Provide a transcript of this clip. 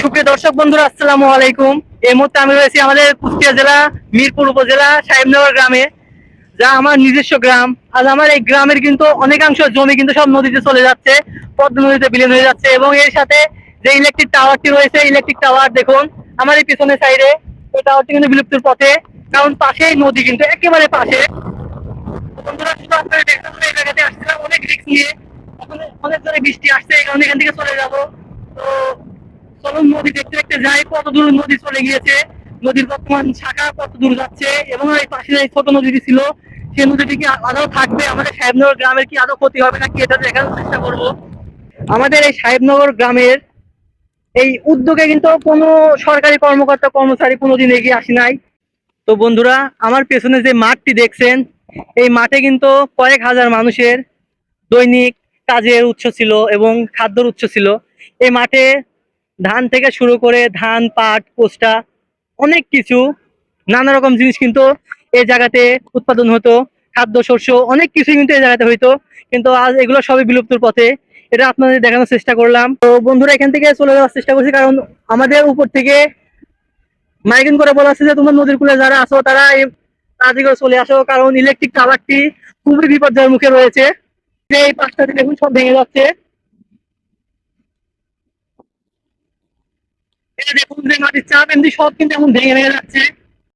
সুপ্রিয় দর্শক বন্ধুরা, আসসালামু আলাইকুম। এই মুহূর্তে আমি রয়েছি আমাদের কুষ্টিয়া জেলা, মিরপুর উপজেলা, সাহেবনগর গ্রামে, যা আমার নিজস্ব গ্রাম। আজ আমার এই গ্রামের কিন্তু অনেকাংশ জমি কিন্তু সব নদীতে চলে যাচ্ছে, পদ্মা নদীতে বিলীন হয়ে যাচ্ছে এবং এর সাথে যে ইলেকট্রিক টাওয়ারটি রয়েছে ইলেকট্রিক টাওয়ার দেখুন, আমার এই পিছনের সাইডে এই টাওয়ারটি কিন্তু বিলুপ্তির পথে, কারণ পাশেই নদী কিন্তু একেবারে পাশে। বন্ধুরা, শুধু আপনারা দেখতে এই জায়গাতে আসছিলাম অনেক রিস্ক নিয়ে। অনেক জোরে বৃষ্টি আসছে এই কারণে এখান থেকে চলে যাব। তো চলুন নদী দেখতে দেখতে যাই কত দূর নদী চলে গিয়েছে, নদীর বর্তমান শাখা কত দূর যাচ্ছে, এবং এই পাশে যে ছোট নদীটি ছিল, সেই নদীটি কি আদৌ থাকবে? আমাদের সাহেবনগর গ্রামের কি আদৌ ক্ষতি হবে নাকি এটা দেখার চেষ্টা করব। আমাদের এই সাহেবনগর গ্রামের এই উদ্যোগে কিন্তু কোনো সরকারি কর্মকর্তা, কর্মচারী কোনোদিন এগিয়ে আসে নাই। তো বন্ধুরা, আমার পেছনে যে মাঠটি দেখছেন, এই মাঠে কিন্তু কয়েক হাজার মানুষের দৈনিক কাজের উৎস ছিল এবং খাদ্যর উৎস ছিল। এই মাঠে ধান থেকে শুরু করে ধান, পাট কোষ্টা অনেক কিছু, নানা রকম জিনিস কিন্তু এই জায়গাতে উৎপাদন হতো, খাদ্য, শস্য, অনেক কিছু কিন্তু এই জায়গাতে হইতো, কিন্তু আজ এগুলো সবই বিলুপ্তর পথে। এটা আপনাদের দেখানোর চেষ্টা করলাম। তো বন্ধুরা, এখান থেকে চলে যাওয়ার চেষ্টা করছি, কারণ আমাদের উপর থেকে মাইকিং করে বলা হচ্ছে যে, তোমরা নদীর কূলে যারা আসো তারা এই করে চলে আসো, কারণ ইলেকট্রিক টাওয়ারটি খুবই বিপর্যয়ের মুখে রয়েছে। যে এই পাঁচটা দিন এখন সব ভেঙে যাচ্ছে। মাটির চাপ এমনি সব কিন্তু এখন ভেঙে ভেঙে যাচ্ছে।